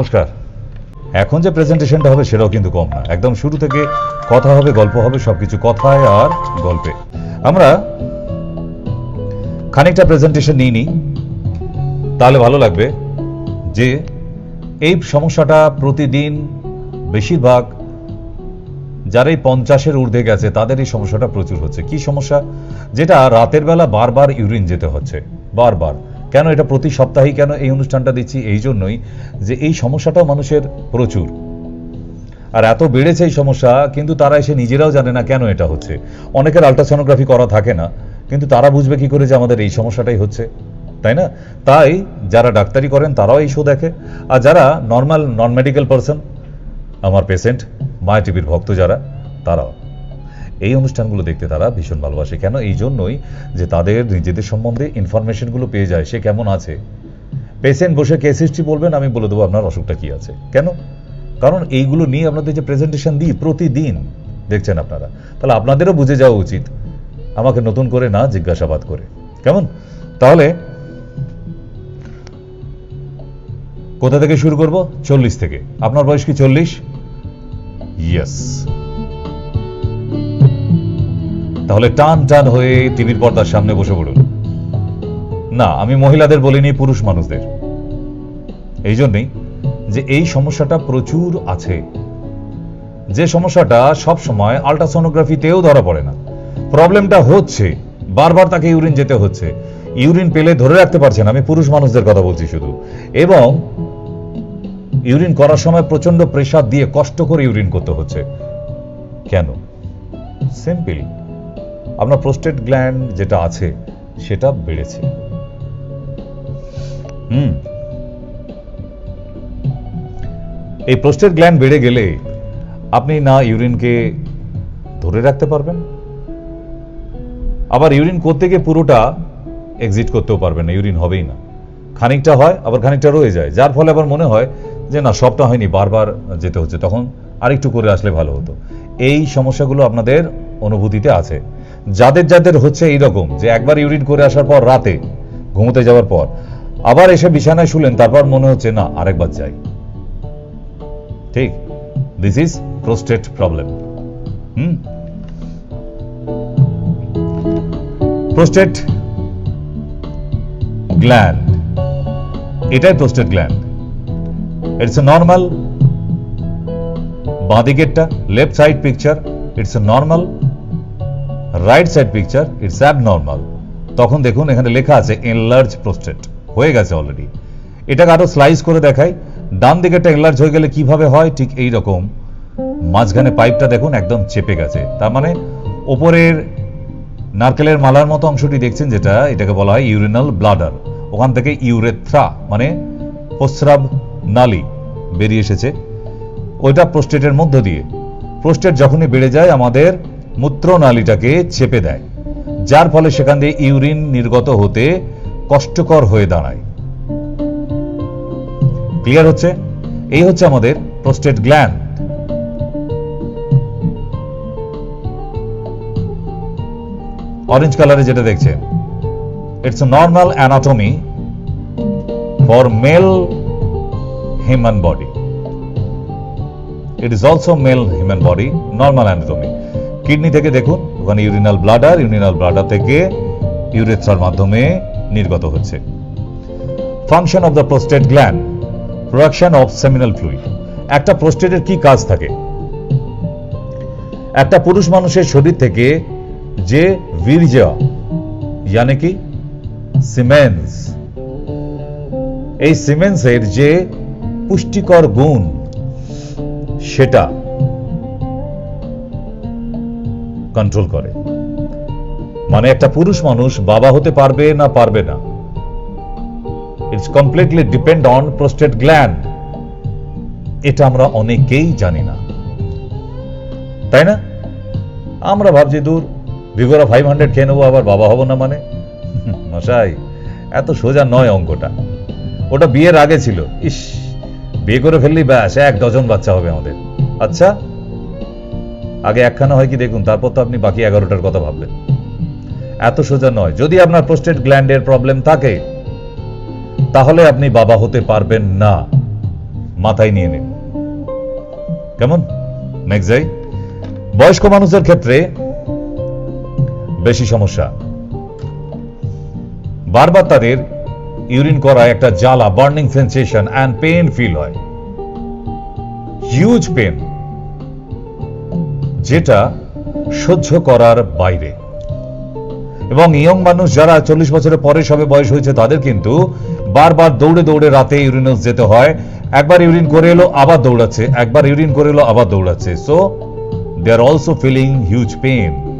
নমস্কার। এখন যে প্রেজেন্টেশনটা হবে সেটাও কিন্তু কম না। একদম শুরু থেকে কথা হবে, গল্প হবে, সবকিছু কথায় আর গল্পে। আমরা খানিকটা প্রেজেন্টেশন নিই নি। তাহলে ভালো লাগবে যে এই সমস্যাটা প্রতিদিন বেশিরভাগ যারা এই পঞ্চাশের ঊর্ধ্বে গেছে, তাদের এই সমস্যাটা প্রচুর হচ্ছে। কি সমস্যা? যেটা রাতের বেলা বারবার ইউরিন যেতে হচ্ছে। বারবার। কেন এটা প্রতি সপ্তাহেই কেন এই অনুষ্ঠানটা দিচ্ছি? এই জন্যই যে এই সমস্যাটাও মানুষের প্রচুর। আর এত বেড়েছে এই সমস্যা, কিন্তু তারা এসে নিজেরাও জানে না কেন এটা হচ্ছে। অনেকের আলট্রাসোনোগ্রাফি করা থাকে না, কিন্তু তারা বুঝবে কি করে যে আমাদের এই সমস্যাটাই হচ্ছে। তাই না? তাই যারা ডাক্তারি করেন, তারাও এই শো দেখে। আর যারা নর্মাল নন মেডিকেল পারসন আমার পেশেন্ট মায়া টিভির ভক্ত যারা, তারাও। এই অনুষ্ঠানগুলো দেখতে তারা ভীষণ ভালোবাসে। কেন? এই জন্যই যে তাদের নিজেদের সম্বন্ধে ইনফরমেশনগুলো পেয়ে যায়, সে কেমন আছে? পেশেন্ট বসে কেস হিস্ট্রি বলবেন, আমি বলে দেবো আপনার অসুখটা কি আছে। কেন? কারণ এইগুলো নিয়ে আপনাদের যে প্রেজেন্টেশন দিই প্রতিদিন, দেখছেন আপনারা। তাহলে আপনাদেরও বুঝে যাওয়া উচিত। আমাকে নতুন করে না জিজ্ঞাসাবাদ করে। কেমন? তাহলে কোথা থেকে শুরু করব? চল্লিশ থেকে। আপনার বয়স কি চল্লিশ? ইয়েস তাহলে টান টান হয়ে টিভির পর্দার সামনে বসে পড়ুন। না, আমি মহিলাদের বলিনি, পুরুষ মানুষদের। এই জন্যই যে এই সমস্যাটা প্রচুর আছে। যে সমস্যাটা সব সময় আলট্রাসোনোগ্রাফিতেও ধরা পড়ে না। প্রবলেমটা হচ্ছে, বারবার তাকে ইউরিন যেতে হচ্ছে। ইউরিন পেলে ধরে রাখতে পারছেন, আমি পুরুষ মানুষদের কথা বলছি শুধু। এবং ইউরিন করার সময় প্রচণ্ড প্রেসার দিয়ে কষ্ট করে ইউরিন করতে হচ্ছে। কেন? সিম্পল আপনার প্রোস্টেট গ্ল্যান্ড যেটা আছে, সেটা বেড়েছে। হুম। এই প্রোস্টেট গ্ল্যান্ড বেড়ে গেলে আপনি না ইউরিনকে ধরে রাখতে পারবেন? আবার ইউরিন করতে গিয়ে পুরোটা এক্সিট করতেও পারবেন না, ইউরিন হবেই না। খানিকটা হয়, আবার খানিকটা রয়ে যায়। যার ফলে আবার মনে হয় যে, না, সবটা হয়নি, বারবার যেতে হচ্ছে। তখন আরেকটু করে আসলে ভালো হতো। এই সমস্যাগুলো আপনাদের অনুভূতিতে আছে। যাদের যাদের হচ্ছে এইরকম, যে একবার ইউরিন করে আসার পর রাতে ঘুমোতে যাওয়ার পর আবার এসে বিছানায় শুলেন, তারপর মনে হচ্ছে, না, আরেকবার যাই। ঠিক this is prostate problem prostate gland এটাই prostate gland it's a normal বাঁ দিকেরটা left side picture it's a normal right side picture it's abnormal তখন দেখুন, এখানে লেখা আছে এনলার্জ প্রোস্টেট হয়ে গেছে অলরেডি এটাকে আরও স্লাইস করে দেখাই। ডান দিকেরটা এনলার্জ হয়ে গেলে কীভাবে হয়? ঠিক এই রকম মাঝখানে পাইপটা দেখুন, একদম চেপে গেছে। তার মানে ওপরের নারকেলের মালার মতো অংশটি দেখছেন যেটা, এটাকে বলা হয় ইউরিনাল ব্লাডার ওখান থেকে ইউরেথ্রা মানে প্রস্রাব নালী বেরিয়ে এসেছে। ওইটা প্রোস্টেটের মধ্য দিয়ে। প্রোস্টেট যখনই বেড়ে যায়, আমাদের মূত্রনালীটাকে চেপে দেয়, যার ফলে সেখান দিয়ে ইউরিন নির্গত হতে কষ্টকর হয়ে দাঁড়ায়। ক্লিয়ার হচ্ছে? এই হচ্ছে আমাদের প্রোস্টেট গ্ল্যান্ড। অরেঞ্জ কালারে যেটা দেখছেন it's normal anatomy for male human body it is also male human body normal anatomy kidney থেকে দেখুন, ওখানে ইউরিনাল ব্লাডার ইউরিনাল ব্লাডার থেকে ইউরেথ্রার মাধ্যমে নির্গত হচ্ছে। Function of the prostate gland production of seminal fluid একটা প্রোস্টেটের কি কাজ থাকে? একটা পুরুষ মানুষের শরীর থেকে যে বীর্য ইয়ানি কি? সিমেন্স এই সিমেন্সের যে পুষ্টিকর গুণ, সেটা কন্ট্রোল করে। মানে একটা পুরুষ মানুষ বাবা হতে পারবে না পারবে না। It's completely depend on prostate gland এটা আমরা অনেকেই জানি না। তাই না? আমরা ভাবছি, দূর ভিগোরা ফাইভ হান্ড্রেড খেয়ে নেব, আবার বাবা হব না মানে? মশাই, এত সোজা নয় অঙ্কটা। ওটা বিয়ের আগে ছিল। ইস, বিয়ে করে ফেললি ব্যাস, এক ডজন বাচ্চা হবে আমাদের। আচ্ছা আগে একখানা হয় কি দেখুন, তারপর তো আপনি বাকি এগারোটার কথা ভাববেন এত সোজা নয়। যদি আপনার প্রোস্টেট গ্ল্যান্ডের প্রবলেম থাকে, তাহলে আপনি বাবা হতে পারবেন না। মাথায় নিয়ে নিন। কেমন? বয়স্ক মানুষের ক্ষেত্রে বেশি সমস্যা। বারবার তাদের ইউরিন করা একটা জ্বালা, burning sensation and pain feel হয়। হিউজ পেন যেটা সহ্য করার বাইরে। এবং ইয়ং মানুষ যারা চল্লিশ বছরের পরে সবে বয়স হয়েছে, তাদের কিন্তু বারবার দৌড়ে দৌড়ে রাতে ইউরিনাস যেতে হয়। একবার ইউরিন করে এলো, আবার দৌড়াচ্ছে। একবার ইউরিন করে এলো, আবার দৌড়াচ্ছে। So they are also feeling huge pain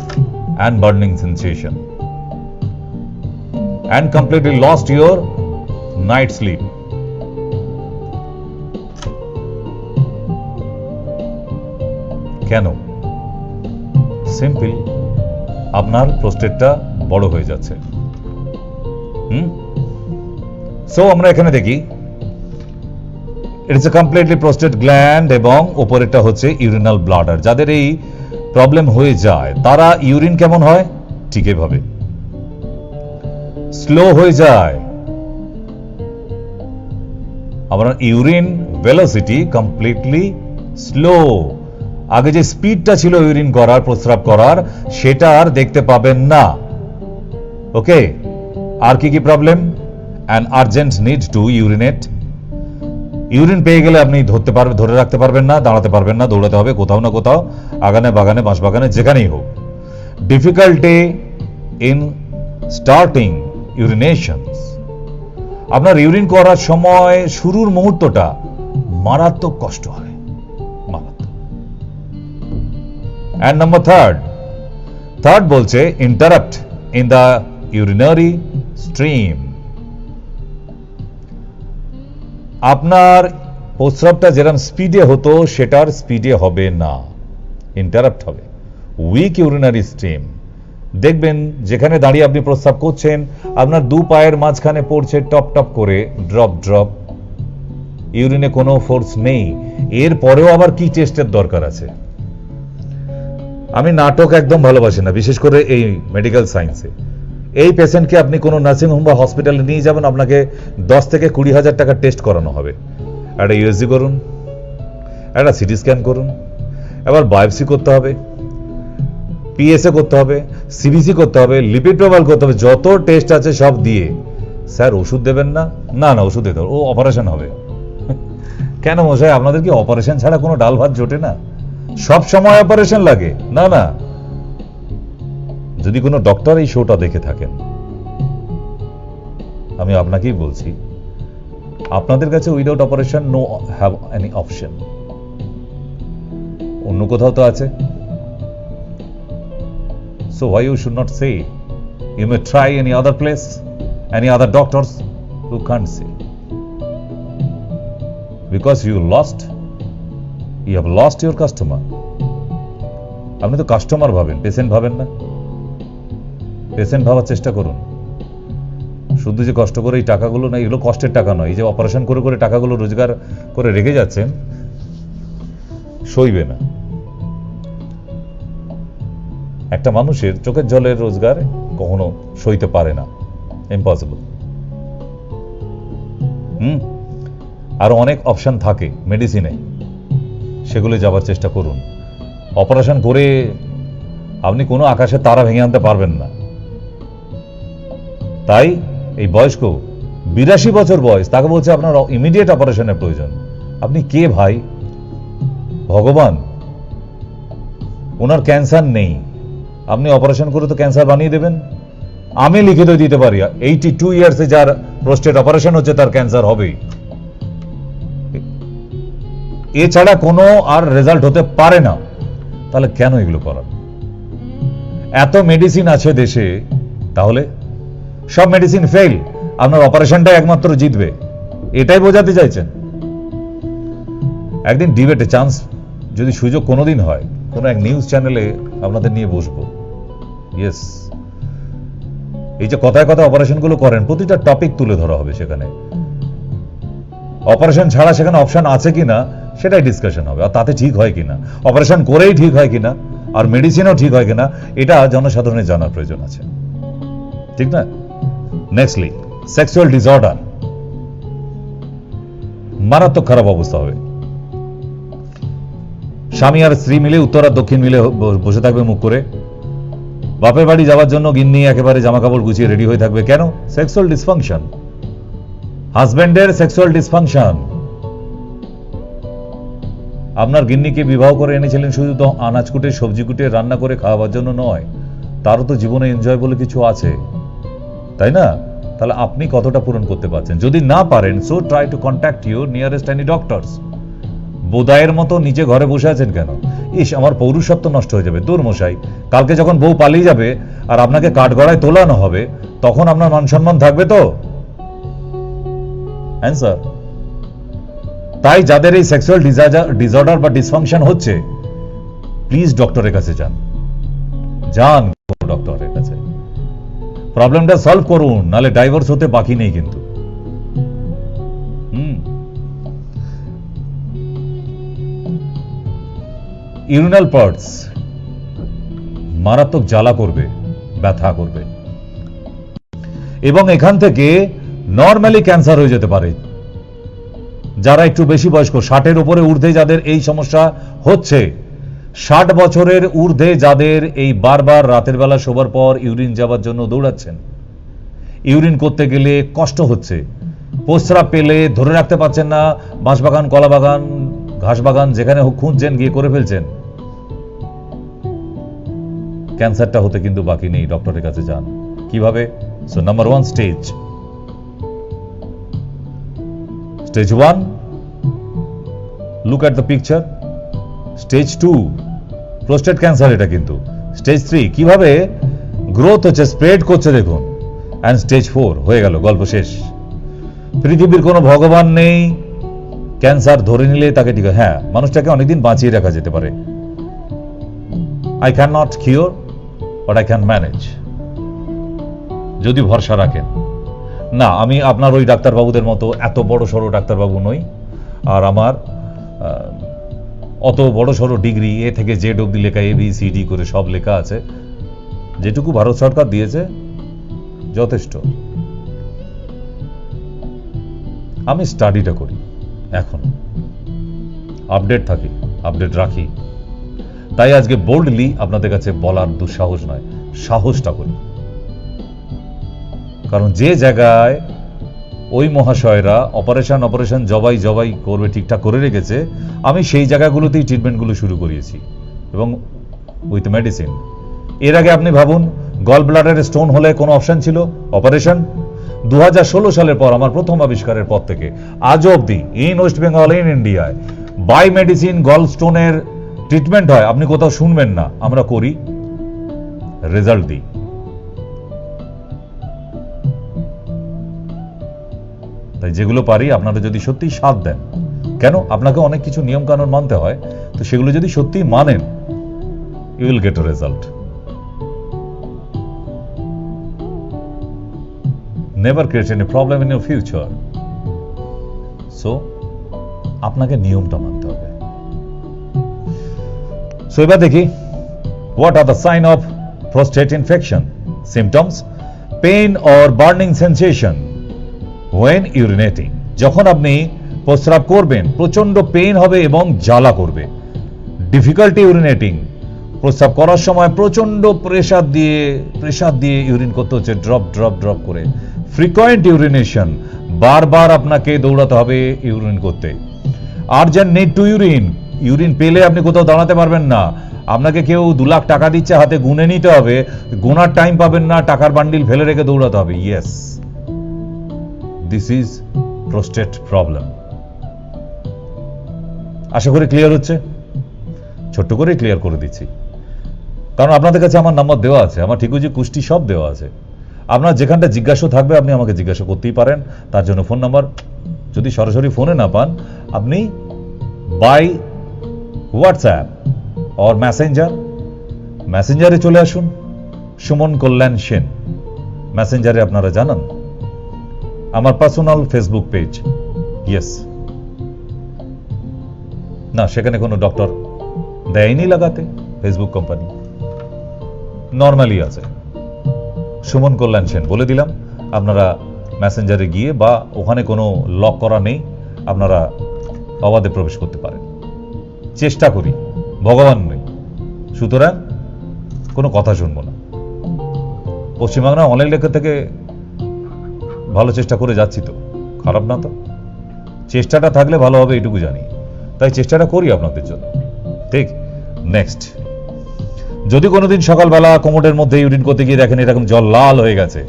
and burning sensation and completely lost your night sleep কেন? সিম্পল আপনার প্রস্টেটটা বড় হয়ে যাচ্ছে। হুম? সো আমরা এখানে দেখি it's a completely prostate gland এবং ওপরেরটা হচ্ছে ইউরিনাল ব্লাডার যাদের এই প্রবলেম হয়ে যায়, তারা ইউরিন কেমন হয়? ঠিক এভাবে। স্লো হয়ে যায়। আপনার ইউরিন ভেলোসিটি কমপ্লিটলি স্লো আগে যে স্পিডটা ছিল ইউরিন করার প্রস্রাব করার, সেটা আর দেখতে পাবেন না। ওকে? আর কি কি problem an urgent need to urinate urine পেয়ে গেলে আপনি ধরতে পারবেন ধরে রাখতে পারবেন না, দাঁড়াতে পারবেন না, দৌড়াতে হবে কোথাও না কোথাও, আগানে বাগানে, বাঁশ বাগানে, যেখানেই হোক। ডিফিকাল্টি ইন স্টার্টিং ইউরিনেশনস আপনার ইউরিন করার সময় শুরুর মুহূর্তটা মারাত্মক কষ্ট হয়। অ্যান্ড নাম্বার থার্ড থার্ড বলছে interrupt in the urinary stream আপনার প্রস্রাবটা যেরকম স্পিডে হতো, সেটার স্পিডে হবে না। ইন্টারাপ্ট হবে। উইক ইউরিনারি স্ট্রিম দেখবেন, যেখানে দাঁড়িয়ে আপনি প্রস্রাব করছেন, আপনার দু পায়ের মাঝখানে পড়ছে টপ টপ করে ড্রপ ড্রপ ইউরিনে কোনো ফোর্স নেই। এর পরেও আবার কি টেস্টের দরকার আছে? আমি নাটক একদম ভালোবাসি না, বিশেষ করে এই মেডিকেল সায়েন্সে এই পেশেন্টকে আপনি কোনো নার্সিং হোম বা হসপিটালে নিয়ে যাবেন, আপনাকে দশ থেকে কুড়ি হাজার টাকা টেস্ট করানো হবে। একটা ইউএসজি করুন, একটা সিটি স্ক্যান করুন, এবার বায়োপসি করতে হবে পিএসএ করতে হবে সিবিসি করতে হবে লিপিড প্রোফাইল করতে হবে, যত টেস্ট আছে সব দিয়ে। স্যার, ওষুধ দেবেন না? না না, ওষুধ দিতে ও অপারেশন হবে। কেন মশাই, আপনাদের কি অপারেশন ছাড়া কোনো ডাল ভাত জোটে না? সব সময় অপারেশন লাগে। না না। যদি কোনো ডক্টর এই শোটা দেখে থাকেন, আমি আপনাকেই বলছি, আপনাদের কাছে without operation no have any option অন্য কোথাও তো আছে। So why you should not say you may try any other place any other doctors you can't say you lost you have lost your customer. আপনি তো customer ভাবেন patient ভাবেন না। Patient ভাবার চেষ্টা করুন। শুধু যে কষ্ট করে এই টাকাগুলো না, এগুলো কষ্টের টাকা নয়, এই যে অপারেশন করে করে টাকাগুলো রোজগার করে রেখে যাচ্ছেন, সইবে না। একটা মানুষের চোখের জলের রোজগার কখনো সইতে পারে না। Impossible hmm? আরও অনেক অপশন থাকে মেডিসিনে সেগুলো যাবার চেষ্টা করুন। অপারেশন করে আপনি কোনো আকাশের তারা ভেঙে আনতে পারবেন না। তাই এই বয়স্ক, বিরাশি বছর বয়স, তাকে বলছে আপনার ইমিডিয়েট অপারেশনের প্রয়োজন। আপনি কে ভাই? ভগবান। ওনার ক্যান্সার নেই। আপনি অপারেশন করে তো ক্যান্সার বানিয়ে দেবেন। আমি লিখিত দিতে পারি এইটি টু ইয়ার্সে যার প্রোস্টেট অপারেশন হচ্ছে, তার ক্যান্সার হবেই। এছাড়া কোনো আর রেজাল্ট হতে পারে না। তাহলে কেন এগুলো করার? এত মেডিসিন আছে দেশে, তাহলে সব মেডিসিন ফেল আপনার অপারেশনটা একমাত্র জিতবে। এটাই বোঝাতে চাইছেন? একদিন ডিবেটে চান্স যদি সুযোগ কোনোদিন হয়, কোনো এক নিউজ চ্যানেলে আপনাদের নিয়ে বসবো। ইয়েস এই যে কথায় কথা অপারেশনগুলো করেন, প্রতিটা টপিক তুলে ধরা হবে সেখানে। অপারেশন ছাড়া সেখানে অপশন আছে কিনা সেটাই ডিসকাশন হবে। আর তাতে ঠিক হয় কিনা? অপারেশন করেই ঠিক হয় কিনা? আর মেডিসিনও ঠিক হয় কিনা? এটা জনসাধারণের জানার প্রয়োজন আছে। ঠিক না? নেক্সটলি সেক্সুয়াল ডিসঅর্ডার মারাত্মক খারাপ অবস্থা হবে। স্বামী আর স্ত্রী মিলে উত্তর আর দক্ষিণ মিলে বসে থাকবে মুখ করে। বাপের বাড়ি যাওয়ার জন্য গিন্নি একেবারে জামা কাপড় গুছিয়ে রেডি হয়ে থাকবে। কেন? সেক্সুয়াল ডিসফাংশন হাজব্যান্ডের সেক্সুয়াল ডিসফাংশন আপনার গিন্নিকে বিবাহ করে এনেছিলেন শুধু তো আনাজ কুটে সবজি কুটে রান্না করে খাওয়াবার জন্য নয়, তারও তো জীবনে এনজয় বলে কিছু আছে। তাই না? তাহলে আপনি কতটা পূরণ করতে পারছেন? যদি না পারেন so try to contact your nearest any doctors বোদায়ের মতো নিজে ঘরে বসে আছেন কেন? ইস, আমার পৌরুষত্ব নষ্ট হয়ে যাবে। তোর মশাই, কালকে যখন বউ পালিয়ে যাবে আর আপনাকে কাঠগড়ায় তোলানো হবে, তখন আপনার মান সম্মান থাকবে তো? অ্যান্সার তাই যাদের এই সেক্সুয়াল ডিসঅর্ডার বা ডিসফাংশন হচ্ছে প্লিজ ডক্টরের কাছে যান। যান ডক্টরের কাছে। প্রবলেমটা সলভ করুন, নালে ডাইভোর্স হতে বাকি নেই কিন্তু। ইউরিনাল পার্টস মারাত্মক জ্বালা করবে, ব্যথা করবে। এবং এখান থেকে নর্মালি ক্যান্সার হয়ে যেতে পারে। যারা একটু বেশি বয়স্ক, ষাটের উপরে ঊর্ধ্বে যাদের এই সমস্যা হচ্ছে। ষাট বছরের ঊর্ধ্বে যাদের এই বারবার রাতের বেলা শোবার পর ইউরিন যাওয়ার জন্য দৌড়াচ্ছেন। ইউরিন করতে গেলে কষ্ট হচ্ছে। প্রস্রাব পেলে ধরে রাখতে পারছেন না, বাঁশবাগান কলা বাগান ঘাস বাগান যেখানে হোক খুঁজছেন, গিয়ে করে ফেলছেন। ক্যান্সারটা হতে কিন্তু বাকি নেই, ডক্টরের কাছে যান। কীভাবে? So number one stage stage one look at the picture stage two prostate cancer এটা কিন্তু। স্টেজ থ্রি কীভাবে গ্রোথ হচ্ছে স্প্রেড করছে দেখুন। অ্যান্ড স্টেজ ফোর হয়ে গেল, গল্প শেষ। পৃথিবীর কোনো ভগবান নেই ক্যান্সার ধরে নিলে তাকে ঠিক হ্যাঁ মানুষটাকে অনেকদিন বাঁচিয়ে রাখা যেতে পারে। I can not cure but I can manage যদি ভরসা রাখেন। না, আমি আপনার ওই ডাক্তারবাবুদের মতো এত বড় সড়ো ডাক্তারবাবু নই। আর আমার অত বড় সড়ো ডিগ্রি এ থেকে জেড অব্দি লেখা এ, বি, সি, ডি করে সব লেখা আছে। যেটুকু ভারত সরকার দিয়েছে, যথেষ্ট। আমি স্টাডিটা করি, এখন। আপডেট থাকি, আপডেট রাখি। তাই আজকে বোল্ডলি আপনাদের কাছে বলার দুঃসাহস নয়, সাহসটা করি। কারণ যে জায়গায় ওই মহাশয়রা অপারেশন অপারেশন জবাই জবাই করবে, ঠিকঠাক করে রেখেছে, আমি সেই জায়গাগুলোতেই ট্রিটমেন্টগুলো শুরু করিয়েছি। এবং উইথ মেডিসিন এর আগে আপনি ভাবুন গল ব্লাডারের স্টোন হলে কোনো অপশন ছিল? অপারেশন দু হাজার ষোলো সালের পর, আমার প্রথম আবিষ্কারের পর থেকে, আজ অবধি ইন ওয়েস্ট বেঙ্গল ইন ইন্ডিয়ায় বাই মেডিসিন গল স্টোনের ট্রিটমেন্ট হয়। আপনি কোথাও শুনবেন না, আমরা করি রেজাল্ট দিই। তাই যেগুলো পারি আপনারা যদি সত্যি সাথ দেন। কেন? আপনাকে অনেক কিছু নিয়ম কানুন মানতে হয়, তো সেগুলো যদি সত্যি মানেন you will get result never create any problem in your future so আপনাকে নিয়মটা মানতে হবে। সো এবার দেখি what are the sign of prostate infection? Symptoms? Pain or burning sensation? When urinating যখন আপনি প্রস্রাব করবেন প্রচণ্ড পেইন হবে এবং জ্বালা করবে। ডিফিকাল্টি ইউরিনেটিং প্রস্রাব করার সময় প্রচণ্ড প্রেসার দিয়ে প্রেসার দিয়ে ইউরিন করতে হচ্ছে ড্রপ ড্রপ ড্রপ করে। ফ্রিকোয়েন্ট ইউরিনেশন বারবার আপনাকে দৌড়াতে হবে ইউরিন করতে। Urgent need to urine urine পেলে আপনি কোথাও দাঁড়াতে পারবেন না। আপনাকে কেউ দু লাখ টাকা দিচ্ছে, হাতে গুনে নিতে হবে। গোনার টাইম পাবেন না, টাকার বান্ডিল ফেলে রেখে দৌড়াতে হবে yes this is prostate problem আশা করি ক্লিয়ার হচ্ছে? ছোট্ট করে ক্লিয়ার করে দিচ্ছি। কারণ আপনাদের কাছে আমার নাম্বার দেওয়া আছে, আমার ঠিকুজি কুষ্টি সব দেওয়া আছে। আপনার যেখানটা জিজ্ঞাসা থাকবে, আপনি আমাকে জিজ্ঞাসা করতেই পারেন। তার জন্য ফোন নাম্বার যদি সরাসরি ফোনে না পান, আপনি বাই হোয়াটসঅ্যাপ অর মেসেঞ্জার মেসেঞ্জারে চলে আসুন। সুমন কল্যাণ সেন। মেসেঞ্জারে আপনারা জানান। আমার পার্সোনাল ফেসবুক পেজ ইয়েস না, সেখানে কোনো ডক্টর দেয়নি লাগাতে ফেসবুক কোম্পানি নর্মালি আছে। সুমন কল্যাণ সেন, বলে দিলাম, আপনারা মেসেঞ্জারে গিয়ে বা ওখানে কোনো লক করা নেই, আপনারা অবাধে প্রবেশ করতে পারেন। চেষ্টা করি, ভগবান নেই। সুতরাং কোনো কথা শুনব না। পশ্চিমবাংলা অনলাইন লেখা থেকে ভালো চেষ্টা করে যাচ্ছি তো। খারাপ না তো? চেষ্টাটা থাকলে ভালো হবে এটুকু জানি। তাই চেষ্টাটা করি আপনাদের জন্য। ঠিক নেক্সট যদি কোনোদিন সকালবেলা কোমরের মধ্যে ইউরিন করতে গিয়ে দেখেন এরকম জল লাল হয়ে গেছে,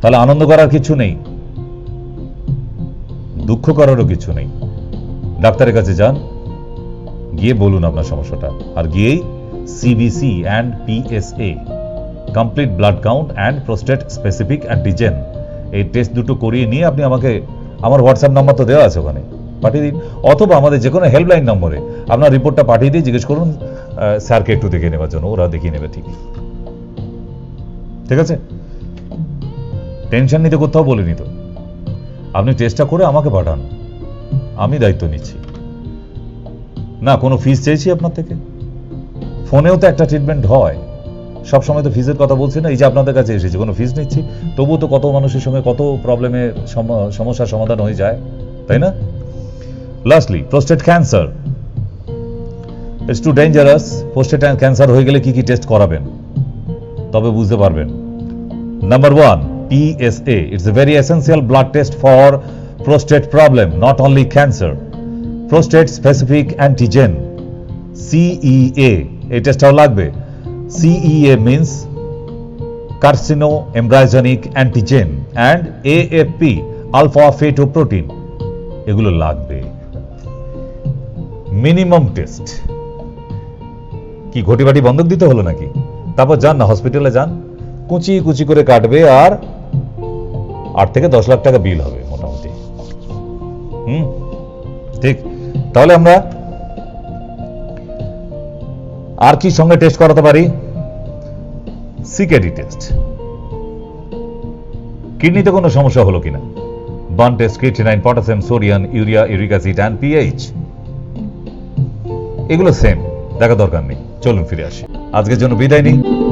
তাহলে আনন্দ করার কিছু নেই। দুঃখ করারও কিছু নেই। ডাক্তারের কাছে যান, গিয়ে বলুন আপনার সমস্যাটা। আর গিয়েই CBC and PSA complete blood count and prostate specific antigen এই টেস্ট দুটো করিয়ে নিয়ে আপনি আমাকে, আমার হোয়াটসঅ্যাপ নাম্বার তো দেওয়া আছে ওখানে, পাঠিয়ে দিন। অথবা আমাদের যে কোনো হেল্পলাইন নম্বরে আপনার রিপোর্টটা পাঠিয়ে দিয়ে জিজ্ঞেস করুন স্যারকে একটু দেখে নেবার জন্য, ওরা দেখিয়ে নেবে ঠিক। ঠিক আছে? টেনশন নিতে কোথাও বলিনি তো। আপনি টেস্টটা করে আমাকে পাঠান। আমি দায়িত্ব নিচ্ছি। না, কোনো ফিস চেয়েছি আপনার থেকে? ফোনেও তো একটা ট্রিটমেন্ট হয়। সব সময় তো ফিজের কথা বলছি না এই যে আপনাদের কাছে এসেছি কোনো ফিস নিচ্ছি তবুও তো কত মানুষের সঙ্গে কত প্রবলেমের সমস্যার সমাধান হয়ে যায় তাই না lastly prostate cancer it's too dangerous prostate cancer হয়ে গেলে কি কি টেস্ট করাবেন তবে বুঝতে পারবেন number one PSA. It's a very essential blood test for prostate problem, not only cancer. Prostate specific antigen, CEA. এই টেস্টটাও লাগবে CEA means carcino embryonic antigen and AFP alpha fetoprotein, এগুলো লাগবে। মিনিমাম টেস্ট কি ঘটিবাটি বন্ধক দিতে হলো নাকি? তারপর যান না হসপিটালে যান। কুচি কুচি করে কাটবে আর আট থেকে দশ লাখ টাকা বিল হবে মোটামুটি। হুম? ঠিক। তাহলে আমরা আর কি সঙ্গে টেস্ট করাতে পারি? সিকেডি টেস্ট কিডনিতে কোনো সমস্যা হলো কিনা? BUN test creatinine potassium sodium urea uric acid and pH এগুলো সেম দেখা দরকার নেই। চলুন ফিরে আসি। আজকের জন্য বিদায় নিই।